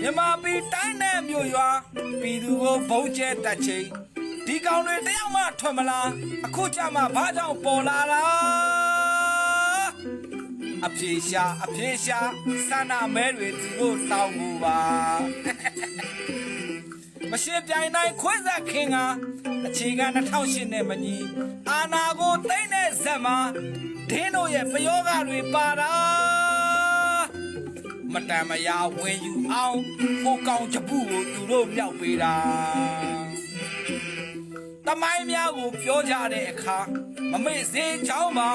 မြမပီတိုင်းနဲ့မြို့ရွာပြည်သူကိုဘုံကျဲတက်ချိန်ဒီကောင်တွေတယောက်မှထွက်မလားအခုကြမှာဘာကြောင့်ပေါ်လာလားအပြေရှာအပြေရှာစန္နာမဲတွေသူတို့တောင်းမှုပါမရှင်းပြိုင်နိုင်ခွင့်ဆက်ခင်ကအခြေခံ2008နဲ့မညီအာနာကိုတိမ့်တဲ့ဇက်မှာဒင်းတို့ရဲ့ပယောဂတွေပါတာ မတန်မရာဝင်ယူအောင်ကိုကောင်ချပုကိုသူတို့မြောက်ပေးတာတမိုင်းများကိုပြောကြတဲ့အခါမမေ့စေချောင်းပါ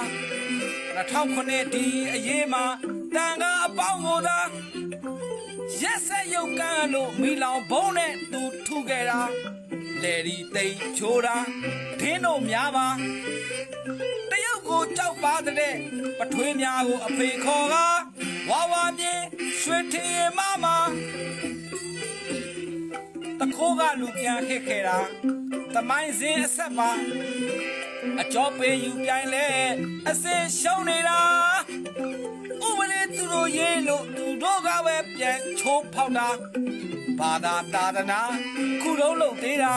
2009ဒီအရေးမှာတန်ကအပေါင်းကိုသာရက်ဆက်ရုပ်ကန်းလို့မိလောင်ဘုံနဲ့သူထုခဲ့တာလေဒီသိမ့်ချိုးတာဒင်းတို့များပါတရုတ်ကိုကြောက်ပါတဲ့ပထွေးများကိုအဖေခေါ်က ဝါဝါမြင်ရွှေထင်းမမတခိုးကလူပြန်ခက်ခဲ့တာတမိုင်းစင်းအဆက်ပါအကျော်ပေးယူပြိုင်လဲအစင်ရှုံးနေတာဥပဒေသူတို့ရေးလို့သူတို့ကပဲပြန်ချိုးဖောက်တာဘာသာတာဒနာခုလုံးလုံးသေးတာ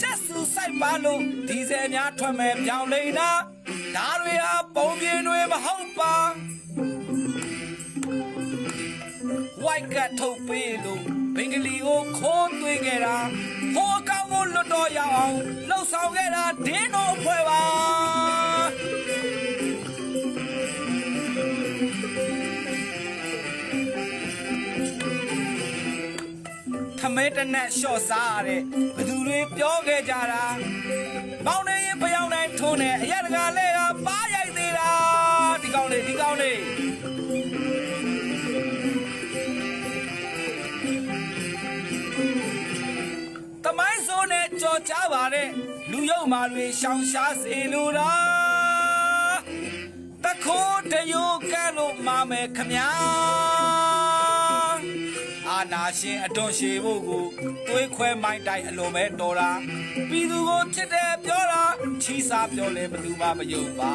ချက်စုဆိုင်ပါလို့ဒီဇယ်များထွက်မဲ့ပြောင်းလိမ့်တာဒါတွေဟာပုံပြင်းတွေမဟုတ်ပါ white ကထုတ်ပေးလို့ဘင်္ဂလီကိုခိုးသွင်းခဲ့တာဟိုအကောင်ကိုလွတ်တော်ရအောင်လှုပ်ဆောင်ခဲ့တာဒင်းတို့အဖွဲ့ပါထမဲတနက်လျှော့စားရတဲ့ဘသူတွေပြောခဲ့ကြတာပေါင်းနေရင်ဖျောင်းတိုင်းထုံးနေအရက်တကာလဲက ကြော်ကြပါတဲ့လူယုံမာတွေရှောင်ရှားစေလိုတာတခိုးတယိုကဲလို့မာမယ်ခမညာအာနာရှင်အတွန်းရှည်ဖို့ကိုတွေးခွဲမိုင်းတိုက်အလုံးပဲတော်တာပြည်သူကိုချစ်တယ်ပြောတာချီးစားပြောလဲဘယ်သူမှမယုံပါ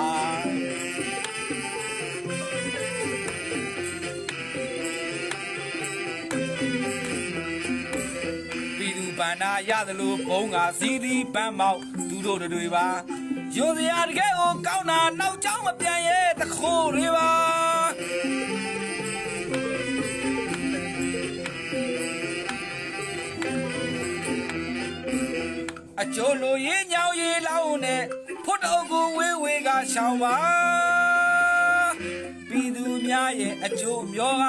ပြည်သူဗန္နာရတယ်လို့ဘုံကစီးဒီပန်းမောက်သူတို့တွေပါရိုစရာတကယ်ကိုကောင်းတာနောက်ကျောင်းမပြန်ရဲ့တခိုးတွေပါအကျိုးလိုရေးညောင်ရေးလောင်းနဲ့ဖွတ်တော်ကိုဝေးဝေးကရှောင်းပါပြည်သူများရဲ့အကျိုးမျောက